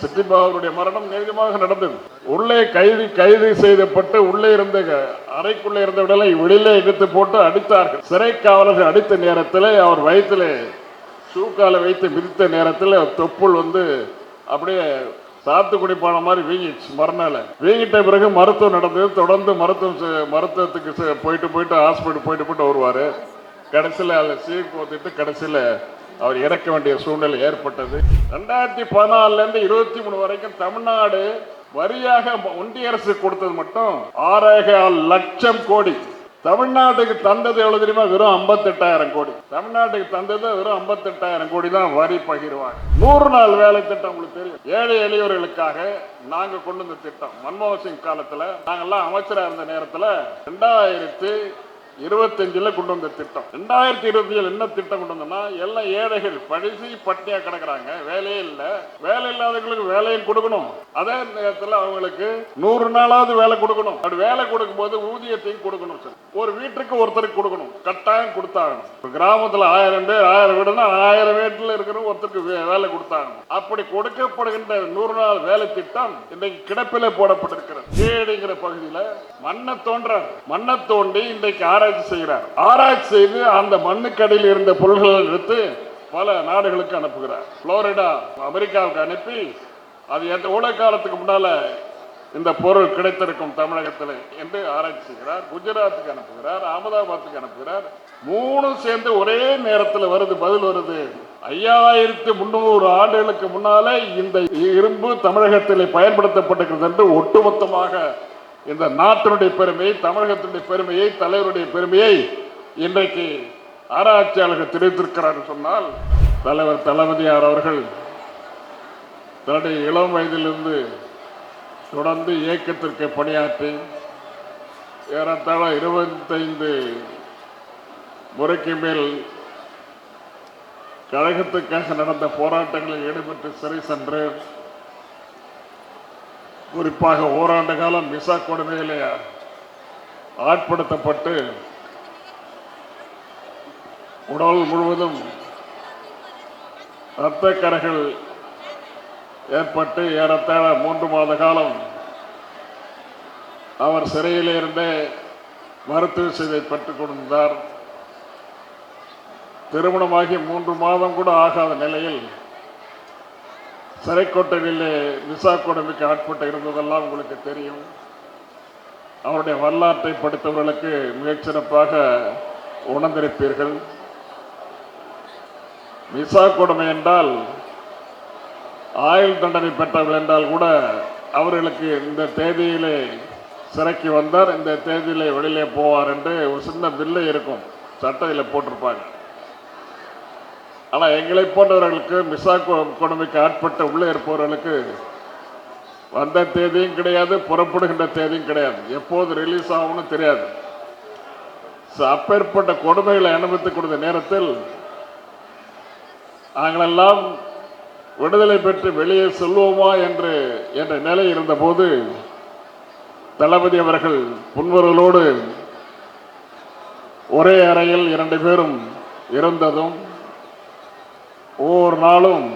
சித்திபாபுடைய மரணம் நிஜமாக நடந்தது. உள்ளே கைது கைது செய்யப்பட்டு உள்ளே இருந்த அறைக்குள்ளே இருந்த விடலை வெளியிலே எடுத்து போட்டு அடித்தார்கள். சிறை காவலர்கள் அடித்த நேரத்தில் அவர் வயிற்றில் ஷூக்கால வைத்து மிதித்த நேரத்தில் தொப்புள் வந்து அப்படியே சாத்துக்குடி பானம் மாதிரி வீங்கிடுச்சு மறுநாள். வீங்கிட்ட பிறகு மருத்துவம் நடந்தது. தொடர்ந்து மருத்துவம் மருத்துவத்துக்கு போயிட்டு போயிட்டு ஹாஸ்பிட்டல் போயிட்டு போயிட்டு வருவார். கடைசியில் அதில் சீர் கோத்திட்டு கடைசியில் அவர் இறக்க வேண்டிய சூழ்நிலை ஏற்பட்டது. ரெண்டாயிரத்தி பதினாலுலேருந்து இருபத்தி மூணு வரைக்கும் தமிழ்நாடு வரியாக ஒன்றிய அரசு கொடுத்தது மட்டும் ஆறாயிரம் லட்சம் கோடி. தமிழ்நாட்டுக்கு தந்தது எவ்வளவு தெரியுமா? வெறும் 58000 கோடி. தமிழ்நாட்டுக்கு தந்தது வெறும் 58000 கோடி தான் வரி பகிர்வாங்க. நூறு நாள் வேலை திட்டம் உங்களுக்கு தெரியும். ஏழை எளியவர்களுக்காக நாங்க கொண்டு வந்த திட்டம். மன்மோகன் சிங் காலத்துல நாங்கெல்லாம் அமைச்சராக இருந்த நேரத்துல ரெண்டாயிரத்தி இருபத்தஞ்சில் கொண்டு வந்த திட்டம். ரெண்டாயிரத்தி இருபத்தி ஏழு என்ன திட்டம் கொண்டு வந்தோம்னா எல்லாம் ஏழைகள் பழிசி பட்டியா கிடக்குறாங்க. வேலையே இல்லை. வேலை இல்லாதவங்களுக்கு வேலையும் கொடுக்கணும். அதே நேரத்தில் அவங்களுக்கு நூறு நாளாவது வேலை கொடுக்கணும். அப்படி வேலை கொடுக்கும்போது ஊதியத்தையும் கொடுக்கணும் சார். ஒரு வீட்டுக்கு ஒருத்தருக்கு கொடுக்கணும். கட்டாயம் கொடுத்தாகணும். இப்போ கிராமத்துல ஆயிரம் பேர் ஆயிரம் வீடுனா ஆயிரம் வீட்டுல இருக்கிற ஒருத்தருக்கு வே- வேலை கொடுத்தாகணும். அப்படி கொடுக்கப்படுகின்ற நூறு நாள் வேலை திட்டம் இன்றைக்கு கிடப்பிலே போடப்பட்டிருக்கிறது. கேடுங்கிற பகுதியில மண்ணை தோன்றார் மண்ணை தோண்டி இன்றைக்கு ஆராய்ச்சி செய்கிறார். ஆராய்ச்சி செய்து அந்த மண்ணுக்கடியில் இருந்த பொருள்களை எடுத்து பல நாடுகளுக்கு அனுப்புகிறார். புளோரிடா அமெரிக்காவுக்கு அனுப்பி அது எந்த எவ்வளவு காலத்துக்கு முன்னால இந்த பொருள் கிடைத்திருக்கும் தமிழகத்தில் என்று ஆராய்ச்சி செய்கிறார். குஜராத்துக்கு அனுப்புகிறார் அகமதாபாத்துக்கு அனுப்புகிறார். மூணு சேர்ந்து ஒரே நேரத்தில் வருது பதில் வருது. ஐயாயிரத்தி முன்னூறு ஆண்டுகளுக்கு முன்னாலே இந்த இரும்பு தமிழகத்தில் பயன்படுத்தப்பட்டிருக்கிறது என்று ஒட்டுமொத்தமாக இந்த நாட்டினுடைய பெருமையை தமிழகத்தினுடைய பெருமையை தலைவருடைய பெருமையை இன்றைக்கு ஆராய்ச்சியாளர்கள் தெரிவித்திருக்கிறார் சொன்னால் தலைவர் தளபதியார் அவர்கள் தன்னுடைய இளம் வயதிலிருந்து தொடர்ந்து இயக்கத்திற்கு பணியாற்றி ஏறத்தாழ இருபத்தைந்து முறைக்கு மேல் கழகத்துக்காக நடந்த போராட்டங்களில் ஈடுபட்டு சிறை சென்று குறிப்பாக ஓராண்டு காலம் மிசா கொடுமைகளை ஆட்படுத்தப்பட்டு உடல் முழுவதும் இரத்தக்கரைகள் ஏற்பட்டு ஏறத்தாழ மூன்று மாத காலம் அவர் சிறையிலிருந்தே மருத்துவ சிகிச்சை பெற்றுக் கொண்டிருந்தார். திருமணமாகி மூன்று மாதம் கூட ஆகாத நிலையில் சிறைக்கோட்டையில் விசா கொடுமைக்கு ஆட்பட்டு இருந்ததெல்லாம் உங்களுக்கு தெரியும். அவருடைய வரலாற்றை படித்தவர்களுக்கு மிகச்சிறப்பாக உணர்ந்திருப்பீர்கள். விசா கொடுமை என்றால் ஆயுள் தண்டனை பெற்றவர்கள் என்றால் கூட அவர்களுக்கு இந்த தேதியிலே சிறைக்கு வந்தார் இந்த தேதியிலே வெளியிலே போவார் என்று ஒரு சின்ன பில்லை இருக்கும் சட்டையில் போட்டிருப்பாங்க. ஆனால் எங்களை போன்றவர்களுக்கு மிசா கொ- கொடுமைக்கு ஆட்பட்ட உள்ளே இருப்பவர்களுக்கு வந்த தேதியும் கிடையாது புறப்படுகின்ற தேதியும் கிடையாது. எப்போது ரிலீஸ் ஆகும்னு தெரியாது. அப்பேற்பட்ட கொடுமைகளை அனுபவித்துக் கொடுத்த நேரத்தில் நாங்களெல்லாம் விடுதலை பெற்று வெளியே செல்வோமா என்று என்ற நிலை இருந்தபோது தளபதி அவர்கள் புன்வர்களோடு ஒரே அறையில் இரண்டு பேரும் இருந்ததும் ஒவ்வொரு நாளும்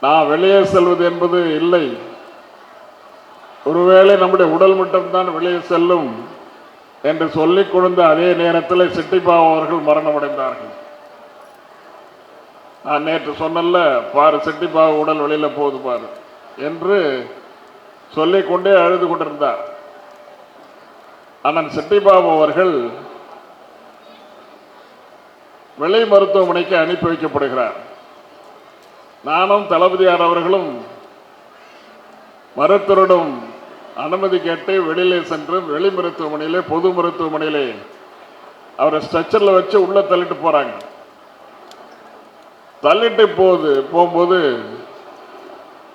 நான் வெளியே செல்வது என்பது இல்லை. ஒருவேளை நம்முடைய உடல் மட்டும்தான் வெளியே செல்லும் என்று சொல்லிக் கொடுத்த அதே நேரத்தில் சிட்டிபாபு அவர்கள் மரணமடைந்தார்கள். நான் நேற்று சொன்னல பாரு சிட்டிபாபு உடல் வெளியில் போகுது பாரு என்று சொல்லிக்கொண்டே அழுது கொண்டிருந்தார். அண்ணன் சிட்டிபாபு அவர்கள் வெளி மருத்துவமனைக்கு அனுப்பி வைக்கப்படுகிறார். நானும் தளபதியார் அவர்களும் மருத்துவரிடம் அனுமதி கேட்டு வெளியிலே சென்று வெளி மருத்துவமனையிலே பொது மருத்துவமனையிலே அவரை ஸ்ட்ரக்சரில் வச்சு உள்ள தள்ளிட்டு போறாங்க. தள்ளிட்டு போகுது போகும்போது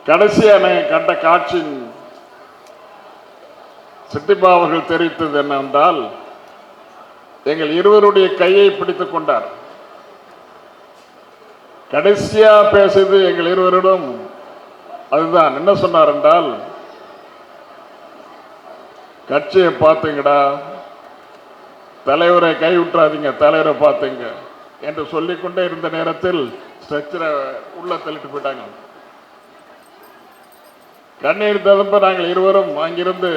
கடைசியான கண்ட காட்சி சித்திப்பா அவர்கள் தெரிவித்தது என்னவென்றால் எங்கள் இருவருடைய கையை பிடித்துக் கொண்டார். கடைசியா பேசியது எங்கள் இருவரிடம். அதுதான் என்ன சொன்னார் என்றால் கட்சியை பார்த்துங்கடா தலைவரை கைவிட்டுறாதீங்க தலைவரை பார்த்துங்க என்று சொல்லிக்கொண்டே இருந்த நேரத்தில் ஸ்ட்ரெச்சரை உள்ள தள்ளிட்டு போயிட்டாங்க. கண்ணீர் ததும்ப நாங்கள் இருவரும் அங்கிருந்து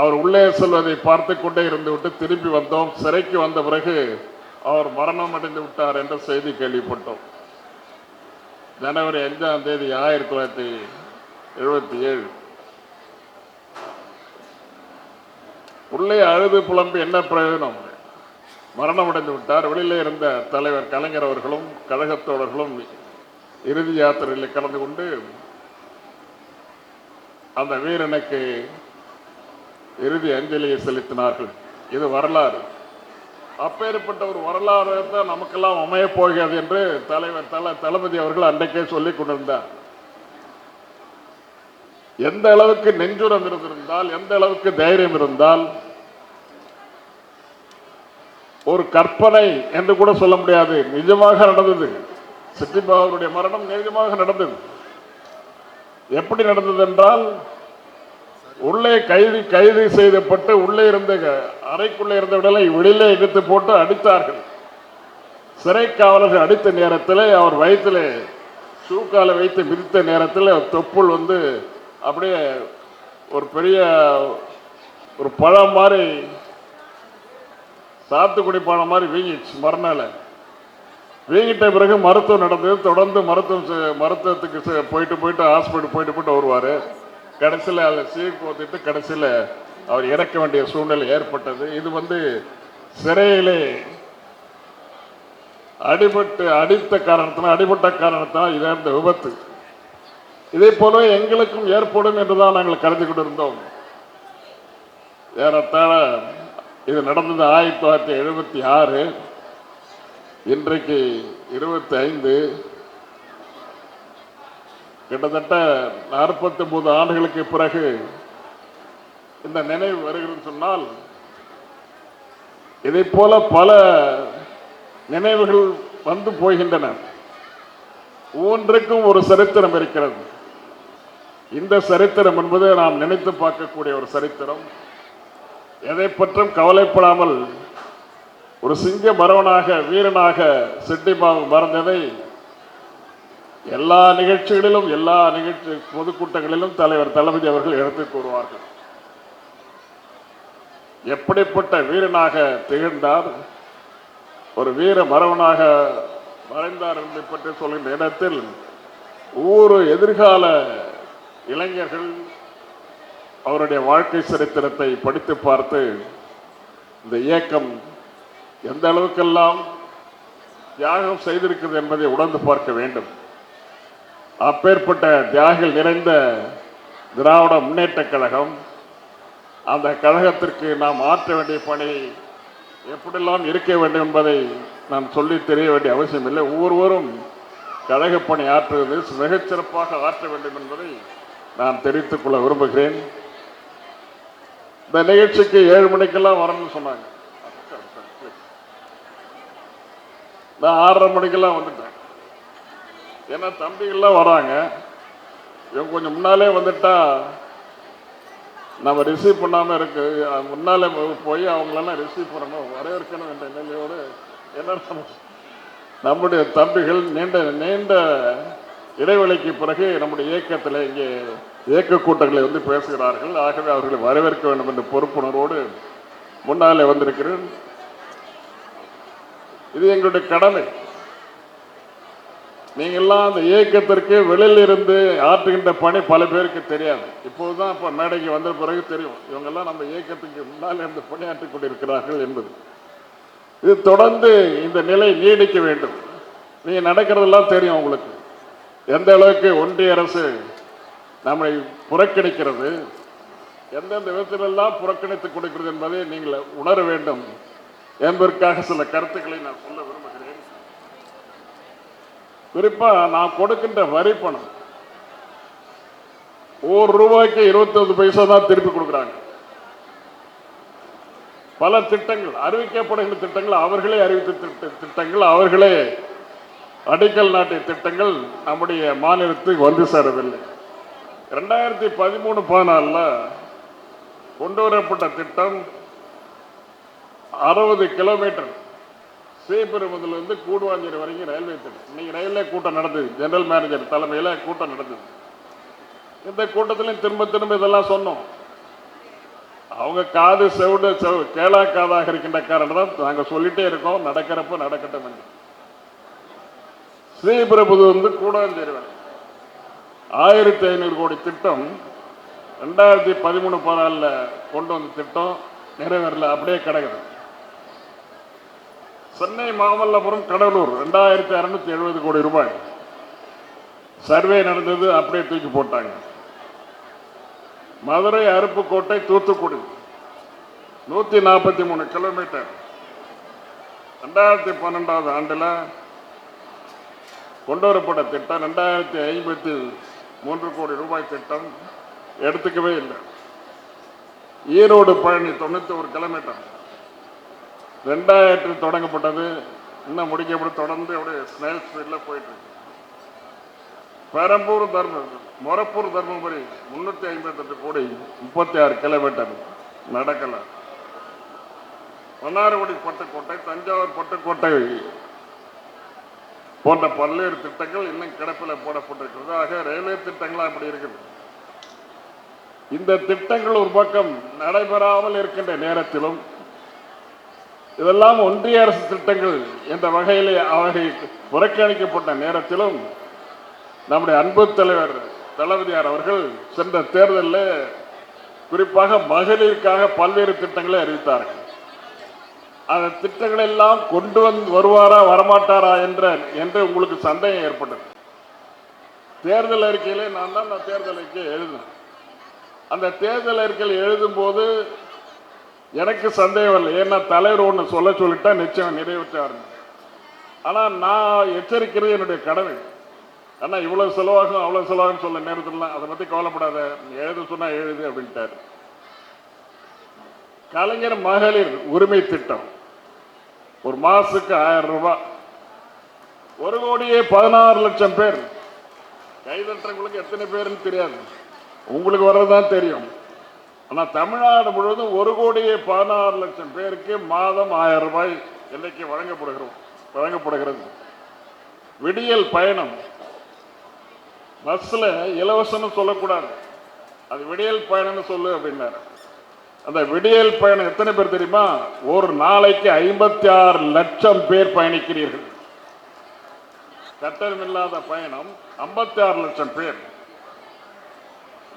அவர் உள்ளே செல்வதை பார்த்து கொண்டே இருந்து விட்டு திரும்பி வந்தோம். சிறைக்கு வந்த பிறகு அவர் மரணம் அடைந்து விட்டார் என்ற செய்தி கேள்விப்பட்டோம். ஜனவரி அஞ்சாம் தேதி ஆயிரத்தி தொள்ளாயிரத்தி எழுபத்தி ஏழு. உள்ளே அழுது புலம்பி என்ன பிரயோஜனம்? மரணம் அடைந்து விட்டார். வெளியில இருந்த தலைவர் கலைஞர் அவர்களும் கழகத்தோழர்களும் இறுதி யாத்திரையில் கலந்து கொண்டு அந்த வீரனுக்கு இறுதி அஞ்சலியை செலுத்தினார்கள். இது வரலாறு. அப்பேற்பட்ட ஒரு வரலாறு தான் நமக்கெல்லாம் அமையப் போகிறது என்று தலைவர் தல தளபதி அவர்கள் அன்றைக்கே சொல்லி கொண்டிருந்தார். எந்த அளவுக்கு நெஞ்சுரம் இருந்திருந்தால் எந்த அளவுக்கு தைரியம் இருந்தால் ஒரு கற்பனை என்று கூட சொல்ல முடியாது. நிஜமாக நடந்தது. சித்திபாபுடைய மரணம் நிஜமாக நடந்தது. எப்படி நடந்தது என்றால் உள்ளே கைது கைது செய்யப்பட்டு உள்ளே இருந்த அறைக்குள்ளே இருந்த வெளியிலே இழுத்து போட்டு அடித்தார்கள். சிறை காவலர்கள் அடித்த நேரத்தில் அவர் வயிற்றில் சூக்கால வைத்து மிதித்த நேரத்தில் தொப்புள் வந்து அப்படியே ஒரு பெரிய ஒரு பழம் மாதிரி சாத்துக்குடி பழம் மாதிரி வீங்கிடுச்சு மறுநாள். வீங்கிட்ட பிறகு மருத்துவம் நடந்தது. தொடர்ந்து மருத்துவம் செ- மருத்துவத்துக்கு போயிட்டு போயிட்டு ஹாஸ்பிட்டல் போயிட்டு போயிட்டு வருவார். கடைசியில் அதை சீர் போத்துட்டு கடைசியில் அவர் இறக்க வேண்டிய சூழ்நிலை ஏற்பட்டது. இது வந்து சிறையிலே அடிபட்டு அடித்த காரணத்தினால் அடிபட்ட காரணத்தால் இது இந்த விபத்து. இதே போலவே எங்களுக்கும் ஏற்படும் என்றுதான் நாங்கள் கருதி கொண்டிருந்தோம். ஏறத்தாழ இது நடந்தது ஆயிரத்தி தொள்ளாயிரத்தி எழுபத்தி ஆறு. இன்றைக்கு இருபத்தி ஐந்து. கிட்டத்தட்ட நாற்பத்தி ஒன்பது ஆண்டுகளுக்கு பிறகு இந்த நினைவு வருகிறது சொன்னால் இதை போல பல நினைவுகள் வந்து போகின்றன. ஒவ்வொன்றுக்கும் ஒரு சரித்திரம் இருக்கிறது. இந்த சரித்திரம் என்பது நாம் நினைத்து பார்க்கக்கூடிய ஒரு சரித்திரம். எதை பற்றும் கவலைப்படாமல் ஒரு சிங்க பரவனாக வீரனாக சிட்டிபாபு மறந்ததை எல்லா நிகழ்ச்சிகளிலும் எல்லா நிகழ்ச்சி பொதுக்கூட்டங்களிலும் தலைவர் தளபதி அவர்கள் எடுத்துக் கூறுவார்கள். எப்படிப்பட்ட வீரனாக திகழ்ந்தார்? ஒரு வீர மரவனாக மறைந்தார் என்பதை பற்றி சொல்கின்ற இடத்தில் ஒவ்வொரு எதிர்கால இளைஞர்கள் அவருடைய வாழ்க்கை சரித்திரத்தை படித்து பார்த்து இந்த இயக்கம் எந்த அளவுக்கெல்லாம் தியாகம் செய்திருக்கிறது என்பதை உணர்ந்து பார்க்க வேண்டும். அப்பேற்பட்ட தியாகிகள் நிறைந்த திராவிட முன்னேற்றக் கழகம் அந்த கழகத்திற்கு நாம் ஆற்ற வேண்டிய பணி எப்படிலாம் இருக்க வேண்டும் என்பதை நான் சொல்லி தெரிய வேண்டிய அவசியம் இல்லை. ஒவ்வொருவரும் கழக பணி ஆற்றுவது மிகச்சிறப்பாக ஆற்ற வேண்டும் என்பதை நான் தெரிவித்துக் கொள்ள விரும்புகிறேன். இந்த நிகழ்ச்சிக்கு ஏழு மணிக்கெல்லாம் வரணும்னு சொன்னாங்க. நான் ஆறரை மணிக்கெல்லாம் வந்துட்டேன். ஏன்னா தம்பிகள்லாம் வராங்க. இவங்க கொஞ்சம் முன்னாலே வந்துட்டா நம்ம ரிசீவ் பண்ணாமல் இருக்கு. முன்னாலே போய் அவங்களெல்லாம் ரிசீவ் பண்ணணும். வரவேற்கணும் என்ற நிலையோடு என்ன நம்முடைய தம்பிகள் நீண்ட நீண்ட இடைவெளிக்கு பிறகு நம்முடைய இயக்கத்தில் இங்கே இயக்க கூட்டங்களை வந்து பேசுகிறார்கள். ஆகவே அவர்களை வரவேற்க வேண்டும் என்ற பொறுப்புணர்வோடு முன்னாலே வந்திருக்கிறேன். இது எங்களுடைய கடமை. நீங்கள்லாம் அந்த இயக்கத்திற்கு வெளியில் இருந்து ஆற்றுகின்ற பணி பல பேருக்கு தெரியாது. இப்போது தான் இப்போ மேடைக்கு வந்த பிறகு தெரியும். இவங்கெல்லாம் நம்ம இயக்கத்துக்கு முன்னால் இருந்து பணியாற்றி கொண்டிருக்கிறார்கள் என்பது. இது தொடர்ந்து இந்த நிலை நீடிக்க வேண்டும். நீங்கள் நடக்கிறதெல்லாம் தெரியும் உங்களுக்கு. எந்த அளவுக்கு ஒன்றிய அரசு நம்மை புறக்கணிக்கிறது எந்தெந்த விதத்திலெல்லாம் புறக்கணித்து கொடுக்கிறது என்பதை நீங்கள் உணர வேண்டும் என்பதற்காக சில கருத்துக்களை நான் சொல்ல விரும்புகிறேன். குறிப்பா நான் கொடுக்கின்ற வரி பணம் ஒரு ரூபாய்க்கு இருபத்தொன்று பைசா தான் திருப்பி கொடுக்குறாங்க. பல திட்டங்கள் அறிவிக்கப்படுகின்ற திட்டங்கள் அவர்களே அறிவித்த திட்ட- திட்டங்கள் அவர்களே அடிக்கல் நாட்டிய திட்டங்கள் நம்முடைய மாநிலத்துக்கு வந்து சேரவில்லை. ரெண்டாயிரத்தி பதிமூணு பதினாலில் கொண்டு வரப்பட்ட திட்டம் அறுபது கிலோமீட்டர் ஸ்ரீபெரும்புதூர்ல இருந்து கூடுவாஞ்சேரி வரைக்கும் ரயில்வே திட்டம். இன்னைக்கு ரயில்வே கூட்டம் நடந்தது. ஜெனரல் மேனேஜர் தலைமையில் கூட்டம் நடந்தது. இந்த கூட்டத்திலையும் திரும்ப திரும்ப இதெல்லாம் சொன்னோம். அவங்க காது செவிடு செவ் கேளா காதாக இருக்கின்ற காரணம் தான் நாங்கள் சொல்லிட்டே இருக்கோம். நடக்கிறப்ப நடக்கட்டும் என்று. ஸ்ரீபெரும்புது வந்து கூடாஞ்சேரிவன் ஆயிரத்தி ஐநூறு கோடி திட்டம் ரெண்டாயிரத்தி பதிமூணு பதினாலில் கொண்டு வந்த திட்டம் நிறைவேறல அப்படியே கிடக்குது. சென்னை மாமல்லபுரம் கடலூர் ரெண்டாயிரத்தி அறுநூத்தி எழுபது கோடி ரூபாய். சர்வே நடந்தது அப்படியே தூக்கி போட்டாங்க. மதுரை அருப்புக்கோட்டை தூத்துக்குடி. நூத்தி நாற்பத்தி மூணு கிலோமீட்டர் ரெண்டாயிரத்தி பன்னெண்டாவது ஆண்டுல கொண்டு வரப்பட்ட திட்டம் ரெண்டாயிரத்தி ஐம்பத்தி மூன்று கோடி ரூபாய் திட்டம் எடுத்துக்கவே இல்லை. ஈரோடு பழனி தொண்ணூத்தி ஒரு கிலோமீட்டர் ரெண்டாயிரத்தில் தொடங்கப்பட்டது. இன்னும் முடிக்கப்பட்டு தொடர்ந்து அப்படியே ஸ்னேல் ஸ்பீடில் போயிட்டுருக்கு பெரம்பூர் தர்மபுரி மொரப்பூர் தர்மபுரி முன்னூத்தி ஐம்பத்தெட்டு கோடி முப்பத்தி ஆறு கிலோமீட்டர் நடக்கலை. மன்னார்குடி பட்டுக்கோட்டை தஞ்சாவூர் பட்டுக்கோட்டை போன்ற பல்வேறு திட்டங்கள் இன்னும் கிடப்பில் போடப்பட்டிருக்கிறது. ஆக ரயில்வே திட்டங்களாக அப்படி இருக்குது. இந்த திட்டங்கள் ஒரு பக்கம் நடைபெறாமல் இருக்கின்ற நேரத்திலும் இதெல்லாம் ஒன்றிய அரசு திட்டங்கள் என்ற வகையிலே அவர்கள் புறக்கணிக்கப்பட்ட நேரத்திலும் நம்முடைய அன்பு தலைவர் தளபதியார் அவர்கள் சென்ற தேர்தலில் குறிப்பாக மகளிருக்காக பல்வேறு திட்டங்களை அறிவித்தார்கள். அந்த திட்டங்களை எல்லாம் கொண்டு வந்து வருவாரா வரமாட்டாரா என்ற என்று உங்களுக்கு சந்தேகம் ஏற்பட்டது. தேர்தல் அறிக்கையிலே நான் தான் நான் தேர்தல் அறிக்கையை எழுதினேன். அந்த தேர்தல் அறிக்கையில் எழுதும்போது எனக்கு சந்தேகம் இல்லை. ஏன்னா தலைவர் ஒன்று சொல்ல சொல்லிட்டா நிச்சயம் நிறைவேற்றாரு. ஆனால் நான் எச்சரிக்கிறது என்னுடைய கடமை. ஆனால் இவ்வளவு செலவாகும் அவ்வளவு செலவாகும் சொல்ல நேரத்துலாம் அதை பற்றி கவலைப்படாத. எழுத சொன்னா எழுது அப்படின்ட்டாரு. கலைஞர் மகளிர் உரிமை திட்டம். ஒரு மாதத்துக்கு ஆயிரம் ரூபாய். ஒரு கோடியே பதினாறு லட்சம் பேர். கைதட்டுறவங்களுக்கு எத்தனை பேருன்னு தெரியாது. உங்களுக்கு வர்றதுதான் தெரியும். ஆனால் தமிழ்நாடு முழுவதும் ஒரு கோடியே பதினாறு லட்சம் பேருக்கு மாதம் ஆயிரம் ரூபாய் இன்னைக்கு வழங்கப்படுகிறோம் வழங்கப்படுகிறது. விடியல் பயணம். பஸ்ஸில் இலவசம்னு சொல்லக்கூடாது. அது விடியல் பயணம்னு சொல்லு அப்படின்னாரு. அந்த விடியல் பயணம் எத்தனை பேர் தெரியுமா? ஒரு நாளைக்கு ஐம்பத்தி ஆறு லட்சம் பேர் பயணிக்கிறீர்கள். கட்டணம் இல்லாத பயணம் ஐம்பத்தி ஆறு லட்சம் பேர்.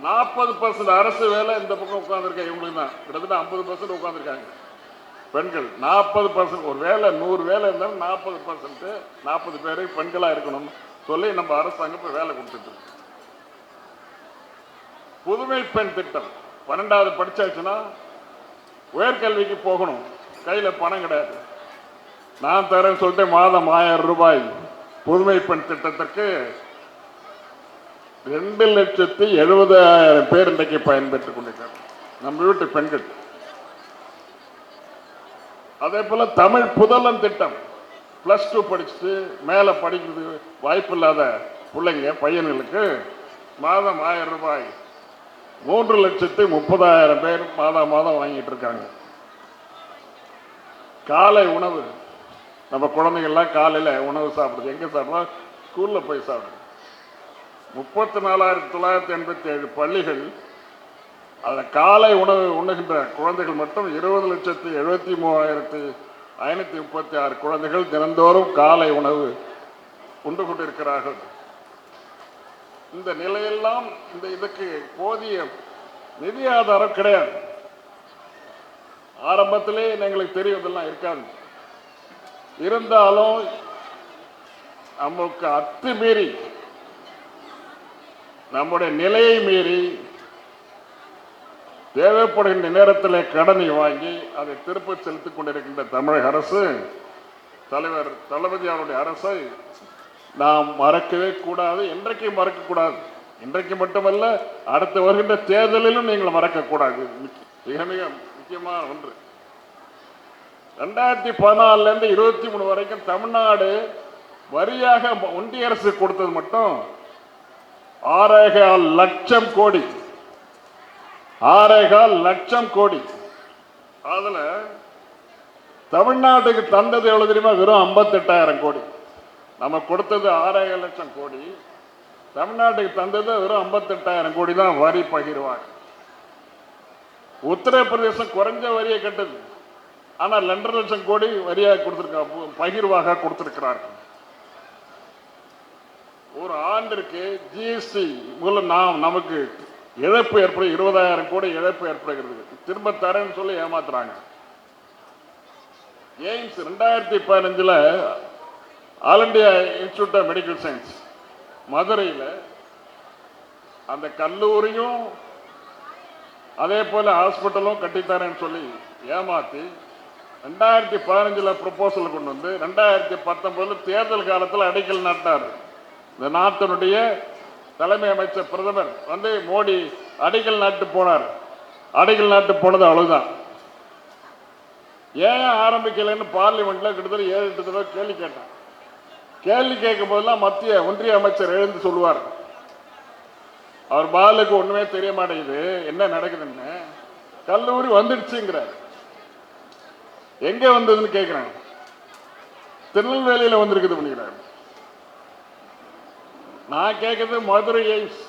நாற்பது பர்சன்ட் அரசு வேலை இந்த பக்கம் உட்காந்துருக்காங்க இவங்களுக்கு தான். கிட்டத்தட்ட ஐம்பது பர்சன்ட் உட்காந்துருக்காங்க பெண்கள் நாற்பது பர்சன்ட் ஒரு வேலை நூறு வேலை இருந்தாலும் நாற்பது பர்சன்ட்டு நாற்பது பேர் பெண்களாக இருக்கணும் சொல்லி நம்ம அரசாங்கம் இப்போ வேலை கொடுத்துட்டு புதுமை பெண் திட்டம். பன்னெண்டாவது படிச்சாச்சுன்னா உயர்கல்விக்கு போகணும். கையில் பணம் கிடையாது. நான் தரேன்னு சொல்லிட்டு மாதம் ஆயிரம் ரூபாய் புதுமை பெண் திட்டத்திற்கு ரெண்டு லட்சத்தி எழுபதாயிரம் பேர் இன்றைக்கு பயன்பெற்றுக் கொண்டிருக்கிறார் நம்ம வீட்டு பெண்கள். அதே போல தமிழ் புதலன் திட்டம். பிளஸ் டூ படிச்சுட்டு மேலே படிக்கிறது வாய்ப்பு இல்லாத பிள்ளைங்க பையன்களுக்கு மாதம் ஆயிரம் ரூபாய். மூன்று லட்சத்தி முப்பதாயிரம் பேர் மாதம் மாதம் வாங்கிட்டு இருக்காங்க. காலை உணவு. நம்ம குழந்தைகள்லாம் காலையில் உணவு சாப்பிடுது எங்கே சாப்பிட்றோம் ஸ்கூலில் போய் சாப்பிடுது முப்பத்தி நாலாயிரத்தி தொள்ளாயிரத்தி எண்பத்தி ஏழு பள்ளிகள் அதில் காலை உணவு உண்ணுகின்ற குழந்தைகள் மட்டும் இருபது லட்சத்தி எழுபத்தி மூவாயிரத்தி ஐநூற்றி முப்பத்தி ஆறு குழந்தைகள் தினந்தோறும் காலை உணவு உண்டு கொண்டிருக்கிறார்கள். இந்த நிலையெல்லாம் இந்த இதுக்கு போதிய நிதி ஆதாரம் கிடையாது. ஆரம்பத்திலே எங்களுக்கு தெரியவதெல்லாம் இருக்காது. இருந்தாலும் நமக்கு அத்துமீறி நம்முடைய நிலையை மீறி தேவைப்படுகின்ற நேரத்தில் கடனை வாங்கி அதை திருப்ப செலுத்திக் கொண்டிருக்கின்ற தமிழக அரசு தலைவர் தளபதி அவருடைய அரசை நாம் மறக்கவே கூடாது இன்றைக்கு மறக்கக்கூடாது இன்றைக்கு மட்டுமல்ல அடுத்து வருகின்ற தேர்தலிலும் நீங்கள் மறக்கக்கூடாது மிக மிக முக்கியமான ஒன்று. ரெண்டாயிரத்தி பதினாலுல இருந்து இருபத்தி மூணு வரைக்கும் தமிழ்நாடு வரியாக ஒன்றிய அரசு கொடுத்தது மட்டும் ஆறேகால் லட்சம் கோடி. ஆறேகால் லட்சம் கோடி. அதுல தமிழ்நாட்டுக்கு தந்தது எவ்வளவு தெரியுமா? வெறும் ஐம்பத்தெட்டாயிரம் கோடி. நம்ம கொடுத்தது ஆறாயிரம் லட்சம் கோடி. தமிழ்நாட்டுக்கு தந்தது வெறும் ஐம்பத்தெட்டாயிரம் கோடி தான் வரி பகிர்வாங்க. உத்தரப்பிரதேசம் குறைஞ்ச வரியை கட்டுது. ஆனால் ரெண்டரை லட்சம் கோடி வரியாக கொடுத்துருக்கா பகிர்வாக கொடுத்துருக்கிறார்கள். ஒரு ஆண்டிற்கு ஜிஎஸ்டி மூலம் நாம் நமக்கு இழப்பு ஏற்படும் இருபதாயிரம் கோடி இழப்பு ஏற்படுகிறது. திரும்ப தரேன்னு சொல்லி ஏமாத்துறாங்க. எய்ம்ஸ் ரெண்டாயிரத்தி பதினஞ்சில் all India institute of medical science மதுரையில் அந்த கல்லூரியும் அதே போல ஹாஸ்பிட்டலும் கட்டித்தரேன்னு சொல்லி ஏமாத்தி ரெண்டாயிரத்தி பதினஞ்சில் ப்ரொப்போசல் கொண்டு வந்து ரெண்டாயிரத்தி பத்தொம்போதில் தேர்தல் காலத்தில் அடிக்கல் நட்டார் இந்த நாட்டினுடைய தலைமை அமைச்சர் பிரதமர் வந்து மோடி அடிக்கல் நாட்டு போனார். அடிக்கல் நாட்டு போனது அவ்வளவுதான். ஏன் ஆரம்பிக்கலைன்னு பார்லிமெண்ட்ல கிட்டத்தட்ட ஏழு எட்டு தடவை கேள்வி கேட்டான். கேள்வி கேட்கும் போதெல்லாம் மத்திய ஒன்றிய அமைச்சர் எழுந்து சொல்லுவார். அவர் பாலுக்கு ஒண்ணுமே தெரிய மாட்டேங்குது. என்ன நடக்குதுன்னு. கல்லூரி வந்துடுச்சுங்கிறார். எங்க வந்ததுன்னு கேட்கிறாங்க திருநெல்வேலியில வந்திருக்குது பண்ணிக்கிறார் நான் கேட்கறது மதுரை எய்ம்ஸ்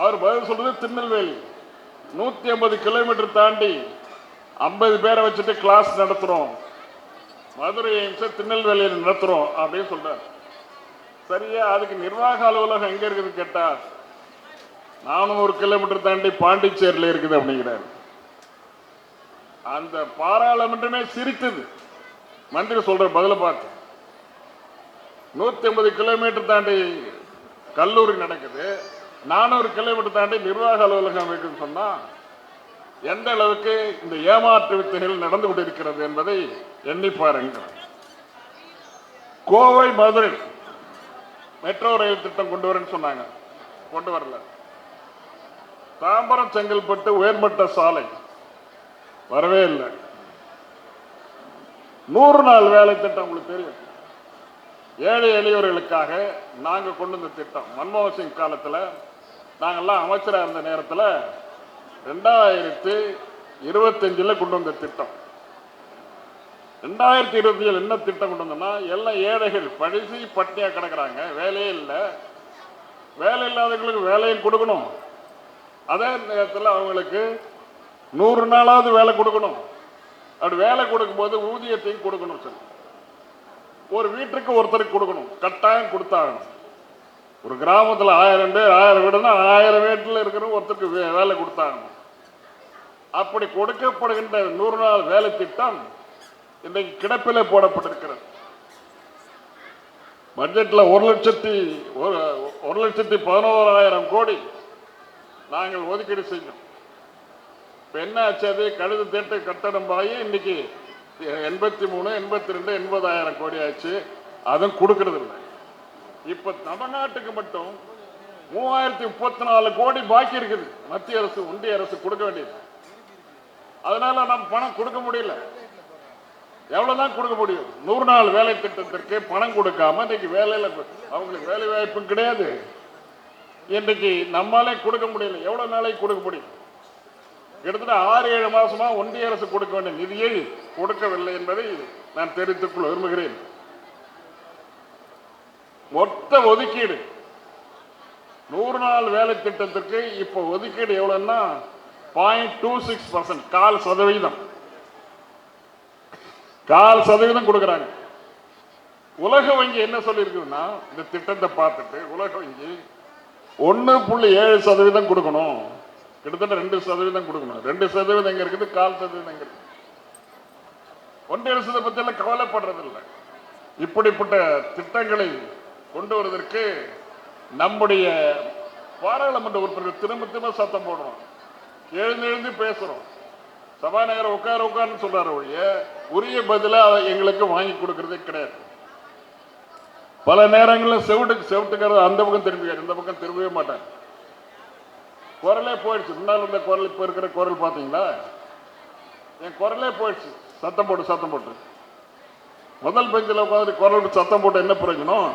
அவர் பதில் சொல்றது திருநெல்வேலி. நூத்தி ஐம்பது கிலோமீட்டர் தாண்டி ஐம்பது பேரை வச்சுட்டு கிளாஸ் நடத்துறோம். மதுரை எய்ம்ஸை திருநெல்வேலியில் நடத்துறோம் அப்படின்னு சொல்கிறார் சரியா அதுக்கு நிர்வாக அலுவலகம் எங்க இருக்குதுன்னு கேட்டா நானூறு கிலோமீட்டர் தாண்டி பாண்டிச்சேரியில் இருக்குது அப்படிங்கிறார். அந்த பாராளுமன்றமே சிரித்தது. மந்திரி சொல்ற பதில பார்த்து. நூத்தி ஐம்பது கிலோமீட்டர் தாண்டி கல்லூரி நடக்குது. நானூறு கிலோமீட்டர் தாண்டி நிர்வாக அலுவலகம் இருக்குன்னு சொன்னா எந்த அளவுக்கு இந்த ஏமாற்று வித்தைகள் நடந்து கொண்டிருக்கிறது என்பதை எண்ணி பாருங்கள் கோவை மதுரை மெட்ரோ ரயில் திட்டம் கொண்டு வரேன்னு சொன்னாங்க. கொண்டு வரல. தாம்பரம் செங்கல்பட்டு உயர்மட்ட சாலை வரவே இல்லை. நூறு நாள் வேலை திட்டம் உங்களுக்கு தெரியும். ஏழை எளியவர்களுக்காக நாங்க கொண்டு வந்த திட்டம். மன்மோகன் சிங் காலத்துல நாங்கெல்லாம் அமைச்சராக இருந்த நேரத்தில் ரெண்டாயிரத்தி இருபத்தஞ்சில் கொண்டு வந்த திட்டம். ரெண்டாயிரத்தி இருபத்தி ஏழு என்ன திட்டம் கொண்டு வந்தோம்னா எல்லாம் ஏழைகள் பழிசி பட்டியாக கிடக்கிறாங்க வேலையே இல்லை. வேலை இல்லாதவங்களுக்கு வேலையும் கொடுக்கணும். அதே நேரத்தில் அவங்களுக்கு நூறு நாளாவது வேலை கொடுக்கணும். அப்படி வேலை கொடுக்கும்போது ஊதியத்தையும் கொடுக்கணும் சார் ஒரு வீட்டுக்கு ஒருத்தருக்கு கொடுக்கணும். கட்டாயம் கொடுத்தாகணும். ஒரு கிராமத்தில் ஆயிரம் பேர் ஆயிரம் வீடுனா ஆயிரம் வீட்டில் இருக்கிற ஒருத்தருக்கு வே- வேலை கொடுத்தாகணும். அப்படி கொடுக்கப்படுகின்ற நூறு நாள் வேலை திட்டம் இன்றைக்கு கிடப்பிலே போடப்பட்டிருக்கிறது. பட்ஜெட்ல ஒரு லட்சத்தி ஒரு ஒரு லட்சத்தி பதினோராயிரம் கோடி நாங்கள் ஒதுக்கீடு செய்யணும் இப்போ என்ன ஆச்சு அது? கழுது தேட்டு கட்டடம் பாயி இன்னைக்கு எண்பத்தி மூணு எண்பத்தி ரெண்டு எண்பதாயிரம் கோடி ஆச்சு. அதுவும் கொடுக்கறது இல்லை. இப்ப தமிழ்நாட்டுக்கு மட்டும் மூவாயிரத்தி முப்பத்தி நாலு கோடி பாக்கி இருக்குது. மத்திய அரசு ஒன்றிய அரசு கொடுக்க வேண்டியது. அதனால நம்ம பணம் கொடுக்க முடியல. எவ்வளவுதான் கொடுக்க முடியும்? நூறு நாள் வேலை திட்டத்திற்கு பணம் கொடுக்காம இன்னைக்கு வேலையில அவங்களுக்கு வேலை வாய்ப்பும் கிடையாது. இன்றைக்கு நம்மாலே கொடுக்க முடியல. எவ்வளவு நாளைக்கு கொடுக்க முடியும்? கிட்டத்தட்ட ஆறு ஏழு மாசமா ஒன்றிய அரசு கொடுக்க வேண்டிய நிதியை கொடுக்கவில்லை என்பதை நான் தெரிவித்துக் கொள்ள விரும்புகிறேன். மொத்த ஒதுக்கீடு நூறு நாள் வேலை திட்டத்திற்கு இப்போ ஒதுக்கீடு எவ்வளவுன்னா பாயிண்ட் டூ சிக்ஸ் பர்சன்ட் கால் சதவீதம். கால் சதவீதம் கொடுக்குறாங்க. உலக வங்கி என்ன சொல்லியிருக்குதுன்னா இந்த திட்டத்தை பார்த்துட்டு உலக வங்கி ஒன்று புள்ளி ஏழு சதவீதம் கொடுக்கணும். கிட்டத்தட்ட ரெண்டு சதவீதம் கொடுக்கணும். ரெண்டு சதவீதம் எங்க இருக்குது? கால் சதவீதம் எங்க இருக்குது? ஒன்றிய அரசு பத்தி எல்லாம் கவலைப்படுறதில்லை. இப்படிப்பட்ட திட்டங்களை கொண்டு வருவதற்கு நம்முடைய பாராளுமன்ற உறுப்பினர்கள் திரும்ப திரும்ப சத்தம் போடுறோம். எழுந்து எழுந்து பேசுறோம். சபாநாயகர் உட்கார உட்கார்னு சொல்றாரு ஒழிய உரிய பதிலா எங்களுக்கு வாங்கி கொடுக்கறதே கிடையாது. பல நேரங்களில் செவிட்டுக்கு செவிட்டுக்கிறது அந்த பக்கம் திரும்பிக்காரு இந்த பக்கம் திரும்பவே மாட்டாங்க. குரலே போயிடுச்சு. முன்னால் இருந்த குரல் இப்போ இருக்கிற குரல் பார்த்தீங்களா? என் குரலே போயிடுச்சு. சத்தம் போட்டு சத்தம் போட்டு. முதல் பெஞ்சில் உட்காந்து குரல் விட்டு சத்தம் போட்டு என்ன பிரயோஜனம்?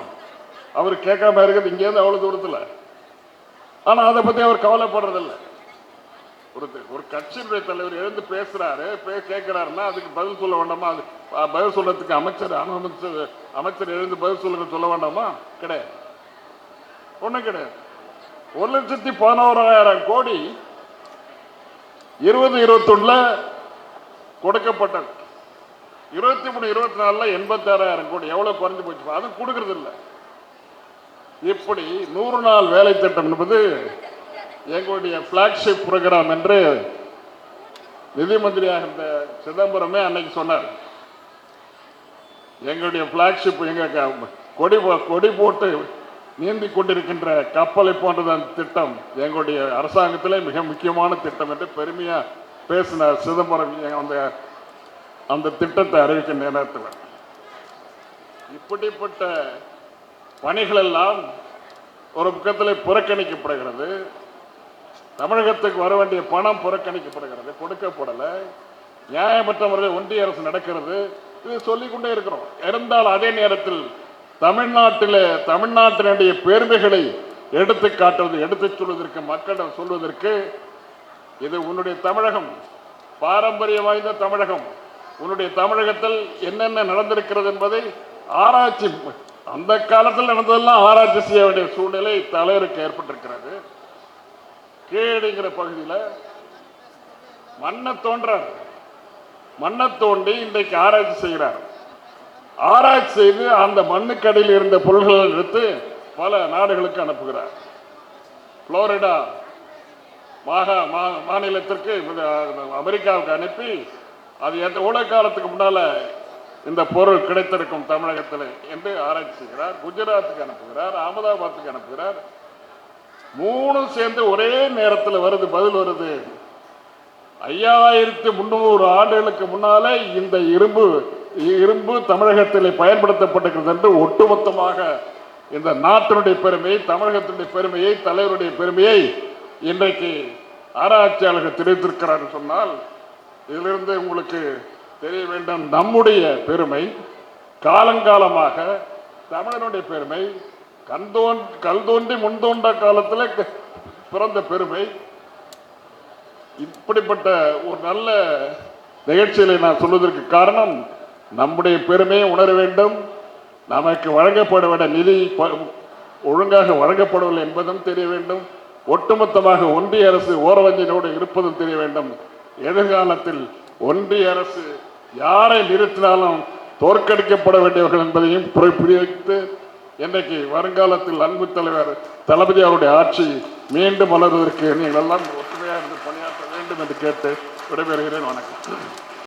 அவர் கேட்காம இருக்கிறது இங்கேருந்து அவ்வளோ தூரத்தில். ஆனால் அதை பற்றி அவர் கவலைப்படுறதில்லை. ஒரு ஒரு கட்சியினுடைய தலைவர் எழுந்து பேசுறாரு பே கேட்கிறாருன்னா அதுக்கு பதில் சொல்ல வேண்டாமா? அது பதில் சொல்றதுக்கு அமைச்சர் அமைச்சர் அமைச்சர் எழுந்து பதில் சொல்லுங்க சொல்ல வேண்டாமா? கிடையாது. ஒன்றும் கிடையாது. ஒரு லட்சத்தி பதினோராயிரம் கோடி இருபது இருபத்தொன்னுல கொடுக்கப்பட்டது. இருபத்தி மூணு இருபத்தி நாலுல எண்பத்தாறாயிரம் கோடி. எவ்வளவு குறைஞ்சு போச்சு? அதுவும் கொடுக்கறது இல்லை. இப்படி நூறு நாள் வேலை திட்டம் என்பது எங்களுடைய பிளாக்ஷிப் ப்ரோக்ராம் என்று நிதி மந்திரியாக இருந்த சிதம்பரமே அன்னைக்கு சொன்னார். எங்களுடைய பிளாக்ஷிப் எங்க க- கொடி போ- கொடி போட்டு நீந்தி கொண்டிருக்கின்ற கப்பலை போன்றது அந்த திட்டம் எங்களுடைய அரசாங்கத்திலே மிக முக்கியமான திட்டம் என்று பெருமையாக பேசின சிதம்பரம் அந்த அந்த திட்டத்தை அறிவிக்க நேரத்தில். இப்படிப்பட்ட பணிகள் எல்லாம் ஒரு பக்கத்தில் புறக்கணிக்கப்படுகிறது. தமிழகத்துக்கு வர வேண்டிய பணம் புறக்கணிக்கப்படுகிறது. கொடுக்கப்படலை. நியாயமற்ற முறையில் ஒன்றிய அரசு நடக்கிறது. இது சொல்லிக்கொண்டே இருக்கிறோம். இருந்தால் அதே நேரத்தில் தமிழ்நாட்டில் தமிழ்நாட்டினுடைய பெருமைகளை எடுத்து காட்டுவது எடுத்துச் சொல்வதற்கு மக்களிடம் சொல்வதற்கு இது உன்னுடைய தமிழகம். பாரம்பரியம் வாய்ந்த தமிழகம். உன்னுடைய தமிழகத்தில் என்னென்ன நடந்திருக்கிறது என்பதை ஆராய்ச்சி அந்த காலத்தில் நடந்ததெல்லாம் ஆராய்ச்சி செய்ய வேண்டிய சூழ்நிலை தலைவருக்கு ஏற்பட்டிருக்கிறது. கீழடிங்கிற பகுதியில் மண்ணை தோன்றார். மண்ணை தோண்டி இன்றைக்கு ஆராய்ச்சி செய்கிறார். ஆராய்ச்சி செய்து அந்த மண்ணுக்கடியில் இருந்த பொருள்களை எடுத்து பல நாடுகளுக்கு அனுப்புகிறார். புளோரிடா மாகா மா- மாநிலத்திற்கு அமெரிக்காவுக்கு அனுப்பி அது எந்த ஓட காலத்துக்கு முன்னால இந்த பொருள் கிடைத்திருக்கும் தமிழகத்தில் என்று ஆராய்ச்சி செய்கிறார். குஜராத்துக்கு அனுப்புகிறார் அகமதாபாத்துக்கு அனுப்புகிறார். மூணும் சேர்ந்து ஒரே நேரத்தில் வருது பதில் வருது. ஐயாயிரத்தி முந்நூறு ஆண்டுகளுக்கு முன்னாலே இந்த இரும்பு இரும்பு தமிழகத்தில் பயன்படுத்தப்பட்டிருக்கிறது என்று ஒட்டுமொத்தமாக இந்த நாட்டினுடைய பெருமையை தமிழகத்தினுடைய பெருமையை தலைவருடைய பெருமையை இன்றைக்கு ஆராய்ச்சியாளர்கள் தெரிவித்திருக்கிறார் சொன்னால் இதிலிருந்து உங்களுக்கு தெரிய வேண்டும். நம்முடைய பெருமை காலங்காலமாக தமிழனுடைய பெருமை கண்தோன் கல் தோன்றி முன் தோன்ற காலத்தில் பிறந்த பெருமை. இப்படிப்பட்ட ஒரு நல்ல நிகழ்ச்சிகளை நான் சொல்வதற்கு காரணம் நம்முடைய பெருமையை உணர வேண்டும். நமக்கு வழங்கப்பட வேண்டிய நிதி ஒழுங்காக வழங்கப்படவில்லை என்பதும் தெரிய வேண்டும். ஒட்டுமொத்தமாக ஒன்றிய அரசு ஓரவஞ்சனோடு இருப்பதும் தெரிய வேண்டும். எதிர்காலத்தில் ஒன்றிய அரசு யாரை நிறுத்தினாலும் தோற்கடிக்கப்பட வேண்டியவர்கள் என்பதையும் புரி- புரிவித்து இன்றைக்கு வருங்காலத்தில் அன்பு தலைவர் தளபதி அவருடைய ஆட்சி மீண்டும் வளர்வதற்கு நீங்கள் எல்லாம் ஒற்றுமையாக இருந்து பணியாற்ற வேண்டும் என்று கேட்டு விடைபெறுகிறேன். வணக்கம்.